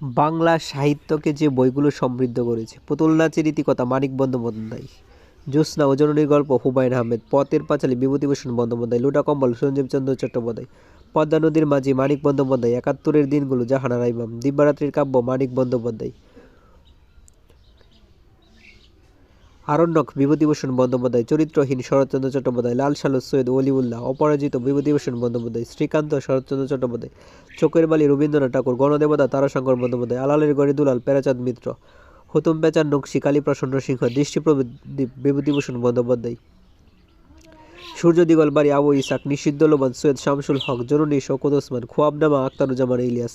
বাংলা সাহিত্যকে যে বইগুলো সমৃদ্ধ করেছে। পুতুল নাচের ইতিকথা মানিক বন্দ্যোপাধ্যায়, জ্যোৎস্না ও গল্প হুমায়ুন আহমেদ, পথের পাঁচালী বিভূতিভূষণ বন্দ্যোপাধ্যায়, লুটা কম্বল সঞ্জীব চন্দ্র চট্টোপাধ্যায়, পদ্মা নদীর মাঝি মানিক বন্দ্যোপাধ্যায়, একাত্তরের দিনগুলো জাহানারা ইমাম, দিব্যরাত্রির কাব্য মানিক বন্দ্যোপাধ্যায়। আরণ্যক বিভূতিভূষণ বন্দ্যোপাধ্যায়, চরিত্রহীন শরৎচন্দ্র চট্টোপাধ্যায়, লাল সালু সৈয়দ অলিউল্লাহ, অপরাজিত বিভূতিভূষণ বন্দ্যোপাধ্যায়, শ্রীকান্ত শরৎচন্দ্র চট্টোপাধ্যায়, চোখের বালি রবীন্দ্রনাথ ঠাকুর, গণদেবতা তারাশঙ্কর বন্দ্যোপাধ্যায়, আলালের গড়ে দুলাল, পেরাচাঁদ মিত্র, হুতুম পেচার নকশি, কালীপ্রসন্ন সিংহ দৃষ্টিপ্রদীপ বিভূতিভূষণ বন্দ্যোপাধ্যায়, সূর্য দিগল, বাড়ি আবু ইসাক, নিষিদ্ধ লোবান সৈয়দ শামসুল হক, জরুনি শওকত ওসমান, খোয়াবনামা আখতারুজ্জামান ইলিয়াস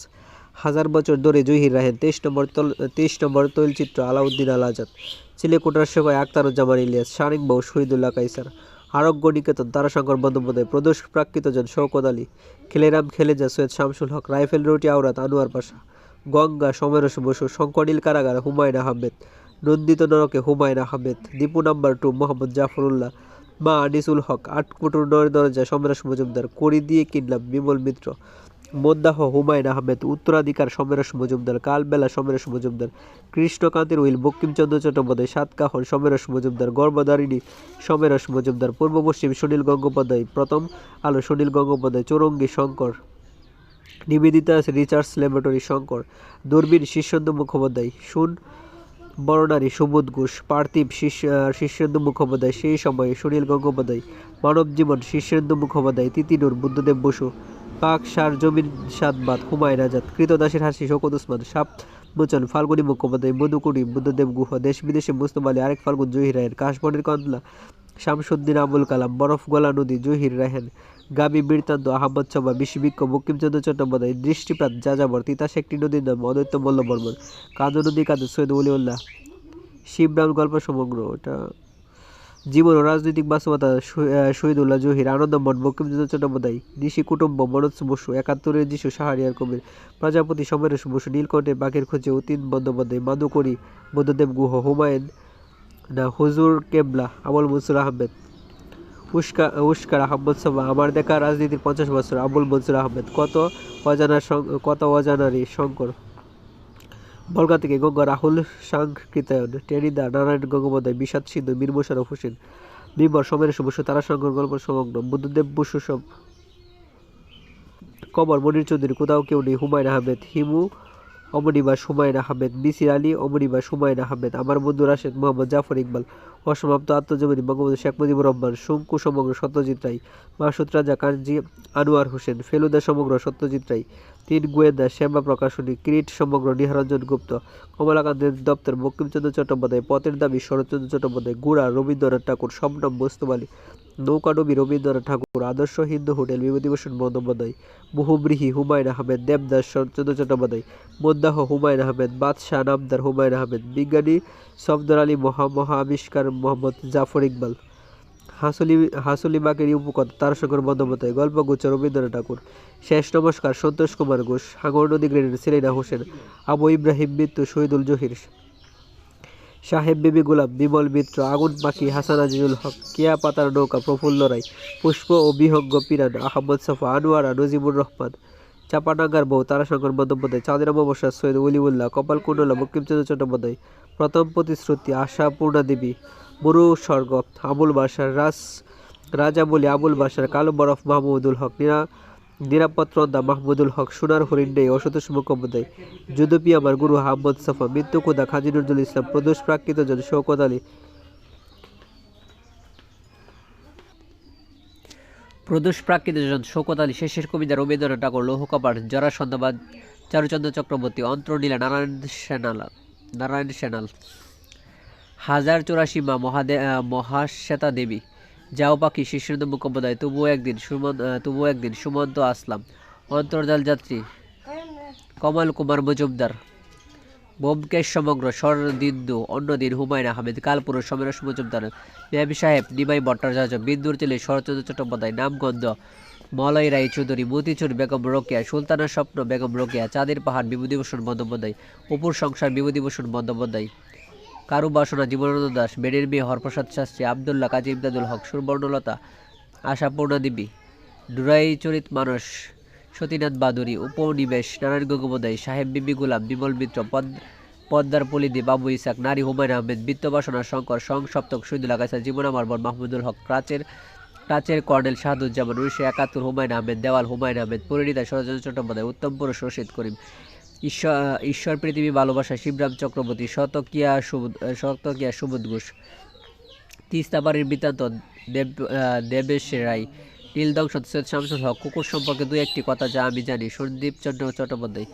হাজার বছর ধরে জহির রাহেন তেইশ নম্বর তল, তেইশ নম্বর তৈলচিত্র আলাউদ্দিন আল আজাদ চিলেকোটার সেবায় আখতারুজ্জামান ইলিয়াস শারিক বউ শহীদুল্লাহ কাইসার আরোগ্য নিকেতন তারাশঙ্কর বন্দ্যোপাধ্যায় প্রদোষ প্রাকৃতজন শওকত আলী, খেলেরাম খেলেজা সৈয়দ শামসুল হক, রাইফেল রুটি আওরাত আনোয়ার পাশা, গঙ্গা সমরেশ বসু, শঙ্করনীল কারাগার হুমায়ুন আহমেদ, নন্দিত নরকে হুমায়ুন আহমেদ, দীপু নাম্বার টু মোহাম্মদ জাফরুল্লাহ, মা আনিসুল হক আটকুটুর নয় দরজা সমরেশ মজুমদার করি দিয়ে কিনলাম বিমল মিত্র মদ্দাহ Humayun Ahmed, Uttaradhikar Samaresh Majumdar, Kalbela Samaresh Majumdar, কৃষ্ণকান্তের will, Bankimchandra Chattopadhyay, Satkahon Samaresh Majumdar, Garbhadharini Samaresh Majumdar, Purba Paschim Sunil Gangopadhyay, Prothom Alo Sunil Gangopadhyay, Chowringhee Shankar, Nivedita research laboratory Shankar, Durbin Shirshendu Mukhopadhyay শুন বরণারী সুবোধ ঘোষ, পার্থিব শীর্ষ শীর্ষেন্দু মুখোপাধ্যায়, সেই সময়ে সুনীল গঙ্গোপাধ্যায় মানব জীবন শীর্ষেন্দু মুখোপাধ্যায়, তিতিনুর, বুদ্ধদেব বসু পাক সার জমিন সাতবাদ হুমায়ুন আজাদ কৃতদাসের হাসি শোকত উসমান, সাপ মোচন, ফাল্গুনী মুখোপাধ্যায় মধুকুড়ি বুদ্ধদেব গুহ, দেশ বিদেশে মুস্তফা আলী, আরেক ফাল্গুন, জহির রায়ের, কাশবনের কন্দলা শামসুদ্দিন, আবুল কালাম, বরফ গলা নদী, জহির রাহেন গাবি বৃত্তান্ত আহমদ ছবা বিশ্ববিক্ষ বঙ্কিমচন্দ্র চট্টোপাধ্যায়, দৃষ্টিপাত, যাযাবর, তিতাস একটি নদীর নাম অদৈত্য মল্ল বর্মন কাদু নদী কাদু সৈয়দ উলিউল্লাহ শিবরাম গল্প সমগ্র, ওটা জীবন ও রাজনৈতিক বাস্তবতা শহীদুল্লাহ জহির আনন্দমঠ বঙ্কিমচন্দ্র চট্টোপাধ্যায় নিশি কুটুম্ব, মনোজ বসু, একাত্তরের যিশু সাহারিয়ার কবির, প্রজাপতি সমরেশ বসু, নীলকণ্ঠে বাঘের খোঁজে অতীন বন্দ্যোপাধ্যায় মাদুকরি বুদ্ধদেব গুহ, হুমায়ুন, না, হুজুর কেবলা আবুল মনসুর আহমেদ, উস্কা উস্কার আহমদ সাবা আমার দেখা রাজনীতির পঞ্চাশ বছর আবুল মনসুর আহমেদ, কত অজানার কত অজানারই শঙ্কর। বলগা থেকে গঙ্গা রাহুল সাংকৃতায়ন টেরিদা নারায়ণ গঙ্গোপাধ্যায়, বিষাদ সিন্ধু মীর মোশারফ হোসেন বিমর সমরেশ বসু তারাশঙ্কর গল্প সমগ্র, বুদ্ধদেব বসু সব। কমর মনির চৌধুরী, কোথাও কেউ নেই, হুমায়ুন আহমেদ, হিমু অমনিবাস হুমায়ুন আহমেদ মিসির আলী অমনিবাস হুমায়ুন আহমেদ, আমার বন্ধু রাশেদ মোহাম্মদ জাফর ইকবাল, অসমাপ্ত আত্মজীবনী বঙ্গবন্ধু শেখ মুজিবুর রহমান শঙ্কু সমগ্র সত্যজিৎ রায়, মাসুদ রাজা কানজি, আনোয়ার হোসেন, ফেলুদা সমগ্র সত্যজিৎ রায়, তিন গোয়েন্দা, শ্যামা প্রকাশনী, ক্রিট সমগ্র নিহারঞ্জন গুপ্ত, কমলাকান্তের দপ্তর, বঙ্কিমচন্দ্র চট্টোপাধ্যায়, পথের দাবি শরৎচন্দ্র চট্টোপাধ্যায়, গুড়া রবীন্দ্রনাথ ঠাকুর শবনম মোস্তফালী নৌকাডুবি রবীন্দ্রনাথ ঠাকুর, আদর্শ হিন্দু হোটেল বিভূতিভূষণ বন্দ্যোপাধ্যায় বহুব্রীহি হুমায়ুন আহমেদ, দেবদাস শরৎচন্দ্র চট্টোপাধ্যায় মোদ্দাহ হুমায়ুন আহমেদ, বাদশাহ নামদার হুমায়ুন আহমেদ, বিজ্ঞানী সফদর আলী মহা মহা আবিষ্কার মোহাম্মদ জাফর ইকবাল, হাসলি হাসলিবাগের উপকথা তারশঙ্কর বন্দ্যোপাধ্যায়, গল্পগুচ্ছ রবীন্দ্রনাথ ঠাকুর, শেষ নমস্কার সন্তোষ কুমার ঘোষ, হাঙ্গর নদী গ্রেডের সেলিনা হোসেন, আবু ইব্রাহিম মৃত্যু শহীদুল জহির। সাহেব বিবি গোলাম বিমল মিত্র আগুন পাখি হাসান আজিজুল হক, কেয়া পাতার নৌকা, প্রফুল্ল রায়, পুষ্প ও বিহঙ্গ পিরান, আহমদ সাফা, আনোয়ারা, নজিবুর রহমান চাপাডাঙ্গার বউ, তারাশঙ্কর বন্দ্যোপাধ্যায়, চাঁদের অমাবস্যা, সৈয়দ উলিউল্লাহ কপাল কুণ্ডলা, বঙ্কিমচন্দ্র চট্টোপাধ্যায়, প্রথম প্রতিশ্রুতি, আশা পূর্ণা দেবী মরু স্বর্গ আবুল বাসার রাস রাজা বলি আবুল বাসার কালো বরফ মাহমুদুল হক নিরা নিরাপত্রন্দা মাহমুদুল হক সোনার হরিণডে অসতোষ মুখোপাধ্যায় যুদপি আমার গুরু আহমদ সাফা, মৃত্যু কোদা খাজি নজরুল ইসলাম, প্রদোষ প্রাকৃত জন শৌকত আলী। প্রদোষ প্রাকৃতজন শোকত আলী, শেষের কবিতা রবীন্দ্রনাথ ঠাকুর, লৌহ জরা জরাসন্ধবাদ চারুচন্দ্র চক্রবর্তী অন্তর্নীলা নারায়ণ সেনাল নারায়ণ সেনাল। হাজার চৌরাশি মা মহাদে মহাশ্বেতা দেবী। যাও পাখি শীর্ষেন্দু মুখোপাধ্যায় তবুও একদিন সুমন তবুও একদিন সুমন্ত আসলাম। অন্তর্জাল যাত্রী, কমল কুমার মজুমদার। বোমকেশ সমগ্র শরদিন্দু অন্যদিন হুমায়ুন আহমেদ কালপুরুষ সমরেশ মজুমদার মেয়াবি সাহেব, নিমাই ভট্টাচার্য, বিন্দুর চিলি শরৎচন্দ্র চট্টোপাধ্যায়, নামগন্ধ, মলয় রায় চৌধুরী, মতিচুর বেগম রোকেয়া, সুলতানা স্বপ্ন বেগম রোকেয়া, চাঁদের পাহাড় বিভূতিভূষণ বন্দ্যোপাধ্যায় অপুর সংসার বিভূতিভূষণ বন্দ্যোপাধ্যায়। কারু বাসনা জীবনানন্দ দাস, বেডের মেয়ে হরপ্রসাদ শাস্ত্রী, আবদুল্লাহ কাজী ইমদাদুল হক সুবর্ণলতা আশাপূর্ণা দেবী, ডুরাই চরিত মানুষ সতীনাথ বাদুরী, উপনিবেশ, নারায়ণ গঙ্গোপাধ্যায় সাহেব বিবি গুলাম, বিমল মিত্র, পদ, পদ্মার পলিদি, বাবু ইসাক, নারী হুমায়ুন আহমেদ বিত্তবাসনা শঙ্কর, সং সপ্তক, শহীদুল্লাহ কাইসার জীবন আমারবর মাহমুদুল হক, প্রাচের প্রাচের কর্নেল শাহাদুজ্জামান, উনিশশো একাত্তর হুমায়ুন আহমেদ, দেওয়াল হুমায়ুন আহমেদ পরিণীতা শরৎচন্দ্র চট্টোপাধ্যায়, উত্তম পুরুষ রশিদ করিম ঈশ্বর ঈশ্বর পৃথিবী, ভালোবাসা, শিবরাম চক্রবর্তী, শতকিয়া সুবোধ শতকিয়া সুবোধ ঘোষ তিস্তাবাড়ির বৃত্তান্ত, দেব দেবেশ রায় নীলদংশন সৈয়দ শামসুল হক কুকুর সম্পর্কে দু একটি কথা যা আমি জানি। সন্দীপ চন্দ্র চট্টোপাধ্যায়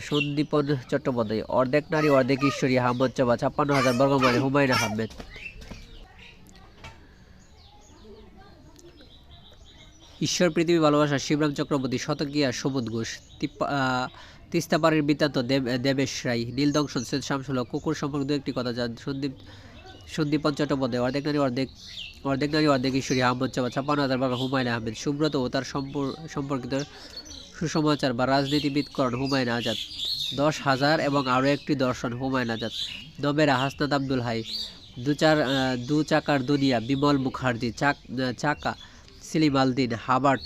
সন্দীপন চট্টোপাধ্যায়, অর্ধেক নারী, অর্ধেক ঈশ্বরী আহমদ চাবা ছাপ্পান্ন হাজার বর্গমানে হুমায়ুন আহমেদ। ঈশ্বর পৃথিবী, ভালোবাসা, শিবরাম চক্রবর্তী, শতকিয়া সমুদ ঘোষ, তিপ্পা- তিস্তাপাড়ির বৃত্তান্ত দেব দেবেশ রায় নীলদংশন সৈয়দ শামসুল কুকুর সম্পর্কে দু একটি কথা যা সন্দীপ, সন্দীপন চট্টোপাধ্যায়, অর্ধেক নারী, অর্ধেক অর্ধেক নারী, অর্ধেক ঈশ্বরী আহমদ চাবা ছাপ্পান্ন হাজার বাঘা হুমায়ুন আহমেদ। সুব্রত ও তার সম্পর্কিত সুসমাচার বা রাজনীতিবিদকরণ হুমায়ুন আজাদ। দশ হাজার এবং আরও একটি দর্শন হুমায়ুন আজাদ। দমেরা হাসনাত আব্দুল হাই। দু চার দু চাকার দুনিয়া, বিমল মুখার্জি, চাক চাকা, সেলিম আলদিন, হাবার্ট,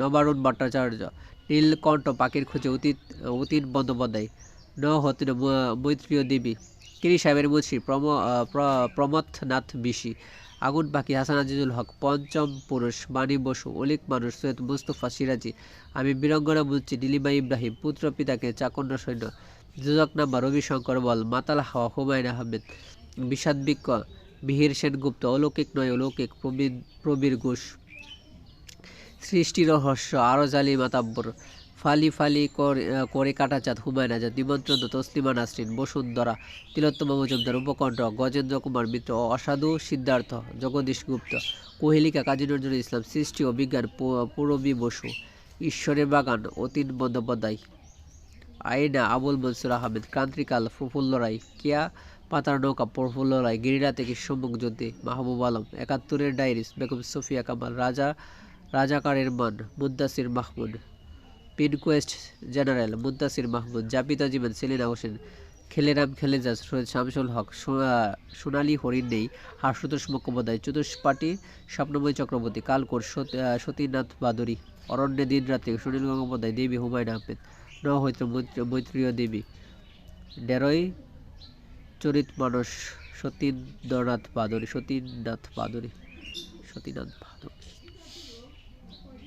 নবারুণ ভট্টাচার্য। নীলকণ্ঠ পাখির খুঁজে অতীত, অতীন বন্দ্যোপাধ্যায়। ন হতেন মৈত্রীয় দেবী। কিরি সাহেবের মুন্সি প্রমথনাথ বিশি। আগুন পাখি হাসান আজিজুল হক, পঞ্চম পুরুষ মানি বসু, অলিক মানুষ সৈয়দ মুস্তফা সিরাজি। আমি বীরঙ্গনা মুন্সি নীলিমা ইব্রাহিম, পুত্র পিতাকে চাকন্য সৈন্য। যোজক নাম্বার রবিশঙ্কর বল, মাতাল হাওয়া হুমায়ুন আহমেদ। বিষাদ বিক্ষ মিহির সেনগুপ্ত, অলৌকিক নয়, অলৌকিক প্রবীর প্রবীর ঘোষ। সৃষ্টি রহস্য আরও জালি মাতাব্বর। ফালি ফালি করে আহ, করে কাটাচাঁদ হুমায়ুন আজাদ নিমন্ত্রণ তসলিমা নাসরিন বসুন্ধরা তিলোত্তমা মজুমদার উপকণ্ঠ গজেন্দ্র কুমার মিত্র অসাধু সিদ্ধার্থ জগদীশ গুপ্ত কোহেলিকা কাজী নজরুল ইসলাম সৃষ্টি ও বিজ্ঞান পূরবী বসু ঈশ্বরের বাগান অতীন বন্দ্যোপাধ্যায় আইনা আবুল মনসুর আহমেদ ক্রান্তিকাল প্রফুল্ল রায় কেয়া পাতার নৌকা প্রফুল্ল রায় গিরিরা থেকে সম্মুখ যুদ্ধে মাহবুব আলম একাত্তরের ডায়েরিস বেগম সফিয়া কামাল রাজা রাজাকারের মান মুদ্দাসির মাহমুদ। পিনকোয়েস্ট জেনারেল মুদ্দাসির মাহমুদ জাপিতা জীবন সেলিনা হোসেন, খেলেরাম খেলেজা, সৈয়দ শামসুল হক সোনালী হরিণ নেই হাসুতোষ মুখোপাধ্যায় চতুষ্পাটি স্বপ্নময় চক্রবর্তী কালকোর সতীনাথ বাদুরী অরণ্যে দিন রাত্রি সুনীল গঙ্গোপাধ্যায়, দেবী হুমায়ুন আহমেদ ন হইত্র মৈত্রীয় দেবী, ডেরই, চরিত মানস, সতীন্দ্রনাথ বাদুরী সতীন্দ্রনাথ বাদুরী সতীনাথ বাদুরী